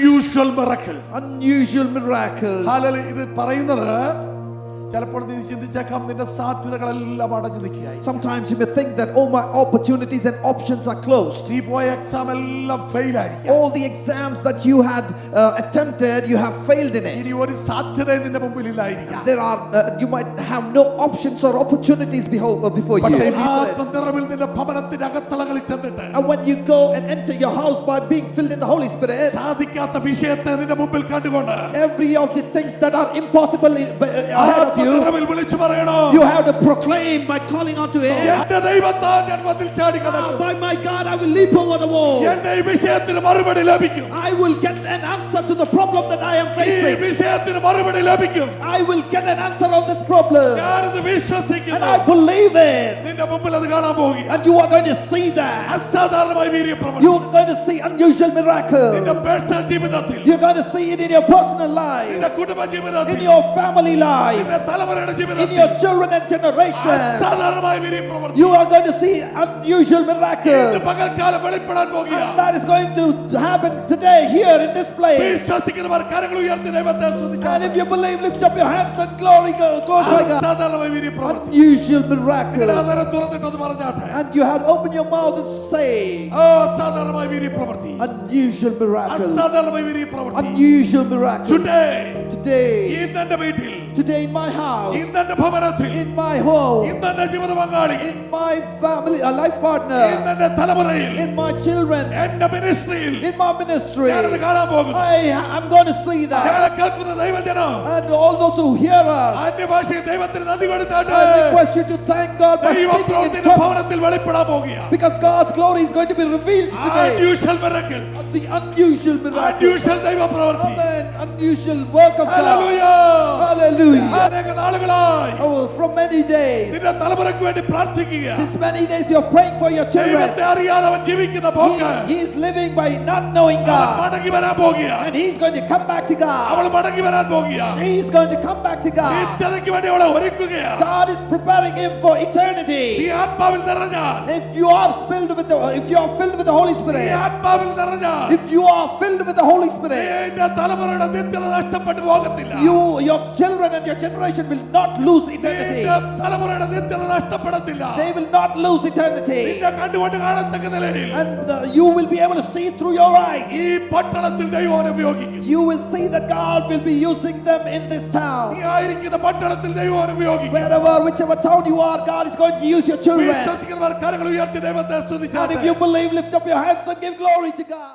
unusual miracle. Unusual miracles. Hallelujah. ഇത് പറയുന്നത് ചിലപ്പോൾ നീ ചിന്തിച്ചേക്കാം നിന്റെ സാധ്യതകളെല്ലാം അടഞ്ഞു നിൽക്കുകയായി Sometimes you may think that all my opportunities and options are closed. നീ പോയ എക്സാം എല്ലാം ഫെയിൽ ആയിരിക്കും All the exams that you had uh, attempted, you have failed in it. ഇനി ഒരു സാധ്യതയും നിന്റെ മുമ്പിൽ ഇല്ലായിരിക്കാം There are, uh, you might have no options or opportunities beho- uh, before you. പക്ഷേ ആത്മനിറവിൽ നിന്റെ ഭവനത്തിന്റെ അകത്തളങ്ങളിൽ ചെന്നിട്ട് And when you go and enter your house by being filled in the Holy Spirit, സാധിക്കാത്ത വിഷയത്തെ നിന്റെ മുമ്പിൽ കണ്ടുകൊണ്ട് every of the things that are impossible in, uh, ahead of you, you. You have to proclaim by calling out to Him. By my God, I will leap over the wall. I will get an answer to the problem that I am facing. I will get an answer of this problem. And I believe it. And you are going to see that. You are going to see unusual miracles. You're going to see it in your personal life. In your family life തലമുറയുടെ in ജീവിതത്തിൽ your children and generation. അസാധാരണമായ വീര്യപ്രവൃത്തി You are going to see unusual ഇന്ന് miracles. പകൽക്കാലം വെളിപ്പെടാൻ പോകുക And that is going to happen today here in this place. വിശ്വസിക്കുന്നവർ കരങ്ങൾ ഉയർത്തി ദൈവത്തെ And സ്തുതിച്ചാൽ if you believe, lift up your hands and glory, go- glorify God. അസാധാരണമായ വീര്യപ്രവൃത്തി Unusual നിങ്ങളുടെ miracles. അതരം തുറന്നിട്ടൊന്ന് പറഞ്ഞാട്ടെ And you had opened your mouth and say, ഓ അസാധാരണമായ വീര്യപ്രവൃത്തി unusual miracles. അസാധാരണമായ വീര്യപ്രവൃത്തി Unusual miracles. Today, Today, ഇന്ന് എന്റെ വീട്ടിൽ today in my house, ഇന്ന് എന്റെ ഭവനത്തിൽ in my home, ഇന്ന് എന്റെ ജീവിത പങ്കാളി in my family, a life ഇന്ന് partner, എന്റെ തലമുറയിൽ in my children, എന്റെ മിനിസ്ട്രിയിൽ in my ministry. ഞാനത് കാണാൻ പോകുന്നു I am going to see that. ഞങ്ങളെ കേൾക്കുന്ന ദൈവജനം And all those who hear us, അന്യഭാഷയിൽ ദൈവത്തിന് നന്ദി കൊടുത്താട്ട് I request you to thank God for ദൈവ speaking in പ്രവൃത്തിയുടെ tongues. ഭവനത്തിൽ വെളിപ്പെടാൻ പോകുക Because God's glory is going to be revealed today. Unusual miracle The unusual miracle. Unusual ദൈവ പ്രവൃത്തി Amen. Unusual work of God. Hallelujah Hallelujah. അനേക നാളുകളായി Oh, from many days. നിന്റെ തലമുറയ്ക്ക് വേണ്ടി പ്രാർത്ഥിക്കുക Since many days you're praying for your children. ദൈവത്തെ അറിയാതെ അവൻ ജീവിക്കുന്ന പോക്ക് He, he is living by not knowing അവൻ God. മടങ്ങി വരാൻ പോകുക And he's going to come back to അവൾ God. മടങ്ങി വരാൻ പോകുക She's going to come back to God. നിത്യതയ്ക്ക് വേണ്ടി അവളെ ഒരുക്കുകയാ God is preparing him for നീ eternity. ആത്മാവിൽ നിറഞ്ഞാൽ If you are filled with the if you are filled with the Holy നീ Spirit, ആത്മാവിൽ നിറഞ്ഞാൽ if you are filled with the Holy Spirit, നിന്റെ തലമുറയുടെ നിത്യത നഷ്ടപ്പെട്ടു പോകത്തില്ല you your children and your generation will not lose eternity. നിന്റെ തലമുറയുടെ നിത്യത നഷ്ടപ്പെടത്തില്ല They will not lose eternity. നിന്റെ കണ്ടുകൊണ്ട് കാണത്തക്ക നിലയിൽ And uh, you will be able to see through your eyes. ഈ പട്ടണത്തിൽ ദൈവം അവനെ ഉപയോഗിക്കും You will see that God will be using them in this നീ town. ആയിരിക്കുന്ന പട്ടണത്തിൽ ദൈവം അവനെ ഉപയോഗിക്കും Wherever, whichever town you are, God is going to use your children. വിശ്വസിക്കുന്നവർ കരങ്ങൾ ഉയർത്തി ദൈവത്തെ And if സ്തുതിച്ചാട്ടെ you believe, lift up your hands and give glory to God.